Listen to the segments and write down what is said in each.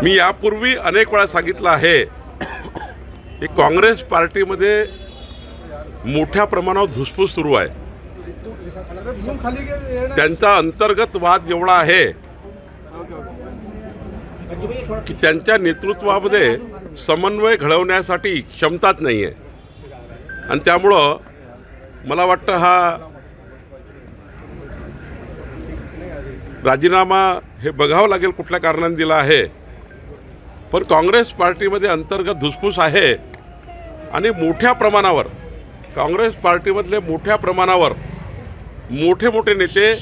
मी यापूर्वी अनेक वेळा सांगितलं आहे की काँग्रेस पार्टीमध्ये मोठ्या प्रमाणावर धुसफूस सुरू आहे. त्यांचा अंतर्गत वाद एवढा आहे की त्यांच्या नेतृत्वामध्ये समन्वय घडवण्यासाठी क्षमताच नाही आहे आणि त्यामुळं मला वाटतं हा राजीनामा हे बघावं लागेल कुठल्या कारणाने दिला आहे. पण काँग्रेस पार्टीमध्ये अंतर्गत धुसफूस आहे आणि मोठ्या प्रमाणावर काँग्रेस पार्टीमधले मोठ्या प्रमाणावर मोठे मोठे नेते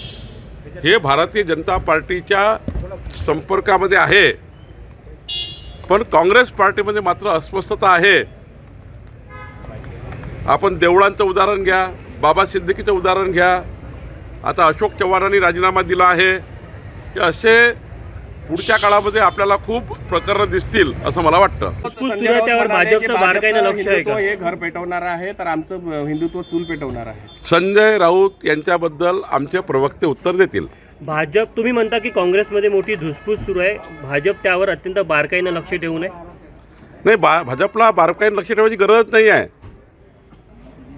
हे भारतीय जनता पार्टीच्या संपर्कामध्ये आहे. पण काँग्रेस पार्टीमध्ये मात्र अस्वस्थता आहे. आपण देवळांचं उदाहरण घ्या बाबा सिद्दीकीचं उदाहरण घ्या. आता अशोक चव्हाणांनी राजीनामा दिला आहे. की असे पुढच्या काळामध्ये आपल्याला खूप प्रकरणं दिसतील असं मला वाटतं. हे घर पेटवणार आहे तर आमचं हिंदुत्व चूल पेटवणार आहे. संजय राऊत यांच्याबद्दल आमचे प्रवक्ते उत्तर देतील. भाजप तुम्ही म्हणता की काँग्रेसमध्ये मोठी धुसफूस सुरू आहे. भाजप त्यावर अत्यंत बारकाईनं लक्ष ठेवून आहे नाही बा भाजपला बारकाईने लक्ष ठेवायची गरज नाही आहे.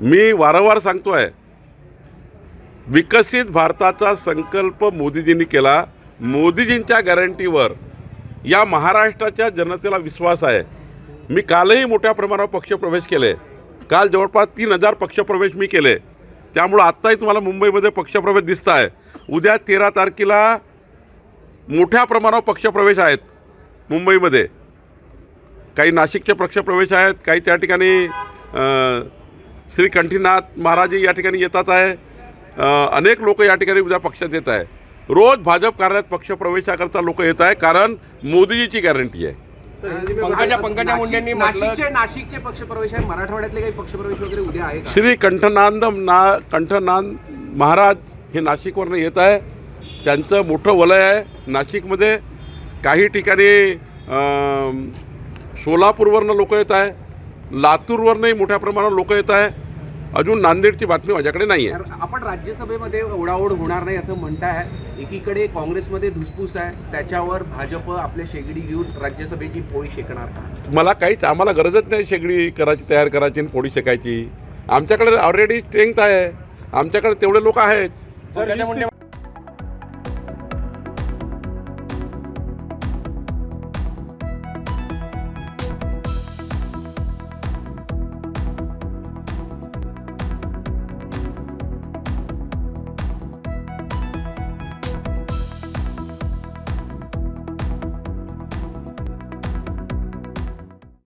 मी वारंवार सांगतो आहे विकसित भारताचा संकल्प मोदीजींनी केला. मोदीजींच्या गॅरंटीवर या महाराष्ट्राच्या जनतेला विश्वास आहे. मी कालही मोठ्या प्रमाणावर पक्षप्रवेश केले. काल जवळपास तीन हजार पक्षप्रवेश मी केले. त्यामुळं आत्ताही तुम्हाला मुंबईमध्ये पक्षप्रवेश दिसत आहे. उद्या तेरा तारखेला मोठ्या प्रमाणावर पक्षप्रवेश आहेत मुंबईमध्ये. काही नाशिकचे पक्षप्रवेश आहेत काही त्या ठिकाणी श्री कंठीनाथ महाराजही या ठिकाणी येतात आहे. अनेक लोक या ठिकाणी उद्या पक्षात येत आहे. रोज भाजप कार्यालयात पक्षप्रवेशाकरता लोक येत आहे कारण मोदीजीची गॅरंटी आहे. पंकजा पंकजा मुंडेंनी म्हटलं नाशिकचे नाशिकचे पक्षप्रवेश आहे मराठवाड्यातले काही पक्षप्रवेश वगैरे उद्या आहे का? श्री कंठनांद ना कंठनांद महाराज हे नाशिकवरनं येत आहे. त्यांचं मोठं वलय आहे. नाशिकमध्ये काही ठिकाणी सोलापूरवरनं लोक येत आहे. लातूरवरनंही मोठ्या प्रमाणावर लोक येत आहे. अजून नांदेडची बातमी माझ्याकडे नाही आहे आपण राज्यसभेमध्ये ओढाओढ होणार नाही असं म्हणताय. एकीकडे काँग्रेसमध्ये धुसफूस आहे. त्याच्यावर भाजप आपले शेगडी घेऊन राज्यसभेची पोळी शेकणार मला काहीच आम्हाला गरजच नाही शेगडी करायची तयार करायची आणि पोळी शेकायची. आमच्याकडे ऑलरेडी स्ट्रेंथ आहे. आमच्याकडे तेवढे लोक आहेत.